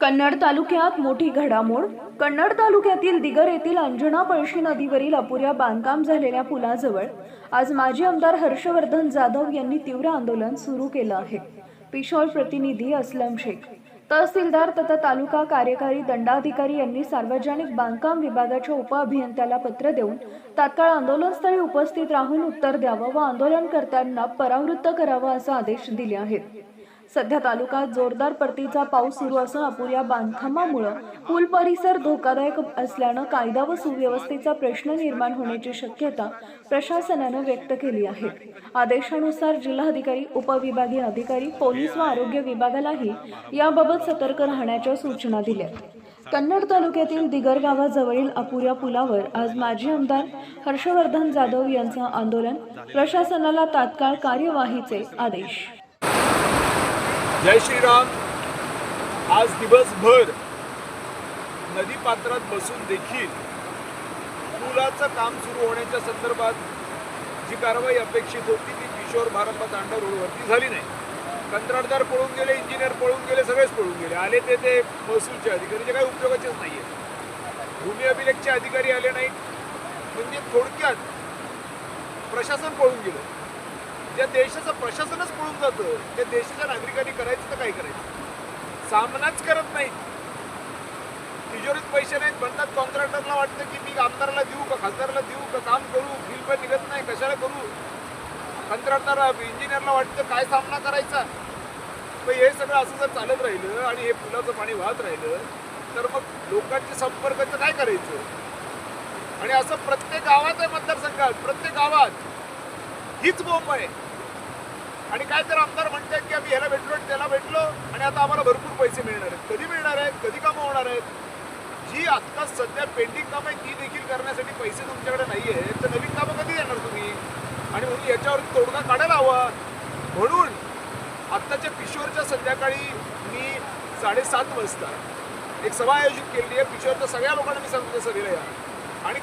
कन्नड तालुक्यात मोठी घडामोड. कन्नड तालुक्यातील दिगर येथील अंजना पळशी नदीवरील अपुऱ्या बांधकाम झालेल्या पुलाजवळ आज माजी आमदार हर्षवर्धन जाधव यांनी तीव्र आंदोलन सुरू केलं आहे. पिशोर प्रतिनिधी असलम शेख तहसीलदार तथा तालुका कार्यकारी दंडाधिकारी यांनी सार्वजनिक बांधकाम विभागाच्या उपअभियंत्याला पत्र देऊन तात्काळ आंदोलनस्थळी उपस्थित राहून उत्तर द्यावं व आंदोलनकर्त्यांना परावृत्त करावं असा आदेश दिले आहेत. सध्या तालुक्यात जोरदार परतीचा पाऊस सुरू असून अपुऱ्या बांधकामामुळं पूल परिसर धोकादायक असल्यानं कायदा व सुव्यवस्थेचा प्रश्न निर्माण होण्याची शक्यता प्रशासनानं व्यक्त केली आहे. आदेशानुसार जिल्हाधिकारी उपविभागीय अधिकारी पोलीस व आरोग्य विभागालाही याबाबत सतर्क राहण्याच्या सूचना दिल्या. कन्नड तालुक्यातील दिगर गावाजवळील अपुऱ्या पुलावर आज माजी आमदार हर्षवर्धन जाधव यांचं आंदोलन प्रशासनाला तात्काळ कार्यवाहीचे आदेश. जय श्रीराम. आज दिवसभर नदी पात्रात बसून देखील पुलाचं काम सुरू होण्याच्या संदर्भात जी कारवाई अपेक्षित होती ती किशोर भारंबा तांडा रोडवरती झाली नाही. कंत्राटदार पळून गेले इंजिनियर पळून गेले सगळेच पळून गेले. आले ते ते महसूलचे अधिकारी जे काही उपयोगाचेच नाही आहेत भूमी अभिलेखचे अधिकारी आले नाहीत. म्हणजे थोडक्यात प्रशासन पळून गेलं. त्या देशाचं प्रशासनच पळून जातं त्या देशाच्या नागरिकांनी करायचं तर काय करायचं? सामनाच करत नाहीत. तिजोरीत पैसे नाहीत म्हणतात कॉन्ट्रॅक्टरला वाटतं की मी आमदाराला देऊ का खासदाराला देऊ का काम करू बिल पण निघत नाही कशाला करू? कंत्राटदार इंजिनियरला वाटतं काय सामना करायचा? मग हे सगळं असं जर चालत राहिलं आणि हे पुलाचं पाणी वाहत राहिलं तर मग लोकांचे संपर्काचं काय करायचं? आणि असं प्रत्येक गावात आहे मतदारसंघात प्रत्येक गावात. हीच बोंब आहे. आणि काय तर आमदार म्हणतात की आम्ही ह्याला भेटलो आणि त्याला भेटलो आणि आता आम्हाला भरपूर पैसे मिळणार आहेत. कधी मिळणार आहेत? कधी कामं होणार आहेत? जी आत्ता सध्या पेंडिंग कामं आहे ती देखील करण्यासाठी पैसे तुमच्याकडे नाही आहेत तर नवीन कामं कधी येणार तुम्ही? आणि म्हणून याच्यावर तोडगा काढायला हवा. म्हणून आत्ताच्या किशोरच्या संध्याकाळी मी साडेसात वाजता एक सभा आयोजित केली आहे. किशोरच्या सगळ्या लोकांना मी सांगतो त्या सभेला या. आणि